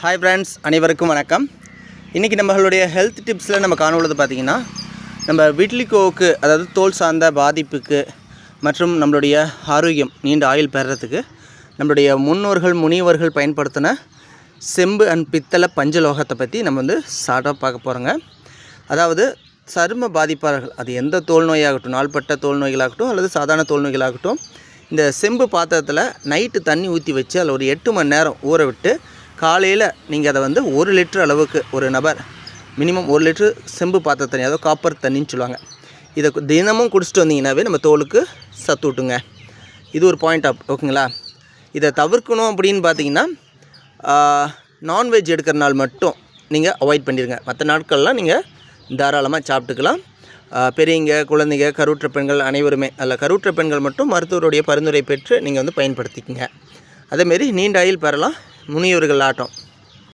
Hi friends அனைவருக்கும் வணக்கம். இன்றைக்கி நம்மளுடைய ஹெல்த் டிப்ஸில் நம்ம காணுள்ளது பார்த்திங்கன்னா நம்ம விட்லிகோவுக்கு அதாவது தோல் சார்ந்த பாதிப்புக்கு மற்றும் நம்மளுடைய ஆரோக்கியம் நீண்ட ஆயுள் பெறத்துக்கு நம்மளுடைய முன்னோர்கள் முனிவர்கள் பயன்படுத்தின செம்பு அண்ட் பித்தளை பஞ்சலோகத்தை பற்றி நம்ம வந்து ஷார்ட்டாக பார்க்க போகிறோங்க அதாவது சரும பாதிப்பாளர்கள் அது எந்த தோல் நோயாகட்டும் நாள்பட்ட தோல் நோய்களாகட்டும் அல்லது சாதாரண தோல் நோய்களாகட்டும் இந்த செம்பு பாத்திரத்தில் நைட்டு தண்ணி ஊற்றி வச்சு அதில் ஒரு எட்டு மணி நேரம் ஊற விட்டு காலையில் நீங்கள் அதை வந்து ஒரு லிட்டர் அளவுக்கு ஒரு நபர் மினிமம் ஒரு லிட்டர் செம்பு பாத்திர தண்ணி அதாவது காப்பர் தண்ணின்னு சொல்லுவாங்க. இதை தினமும் குடிச்சிட்டு வந்தீங்கன்னாவே நம்ம தோலுக்கு சத்து விட்டுங்க இது ஒரு பாயிண்ட் ஆப் ஓகேங்களா இதை தவிர்க்கணும் அப்படின்னு பார்த்தீங்கன்னா நான்வெஜ் எடுக்கிற நாள் மட்டும் நீங்கள் அவாய்ட் பண்ணிடுங்க மற்ற நாட்கள்லாம் நீங்கள் தாராளமாக சாப்பிட்டுக்கலாம். பெரியங்க பெரியவங்க குழந்தைங்க கருவுற்ற பெண்கள் அனைவருமே அல்ல கருவுற்ற பெண்கள் மட்டும் மருத்துவருடைய பரிந்துரை பெற்று நீங்கள் வந்து பயன்படுத்திக்கங்க. அதேமாரி நீண்ட ஆயில் பெறலாம். முனியோர்கள் ஆட்டம்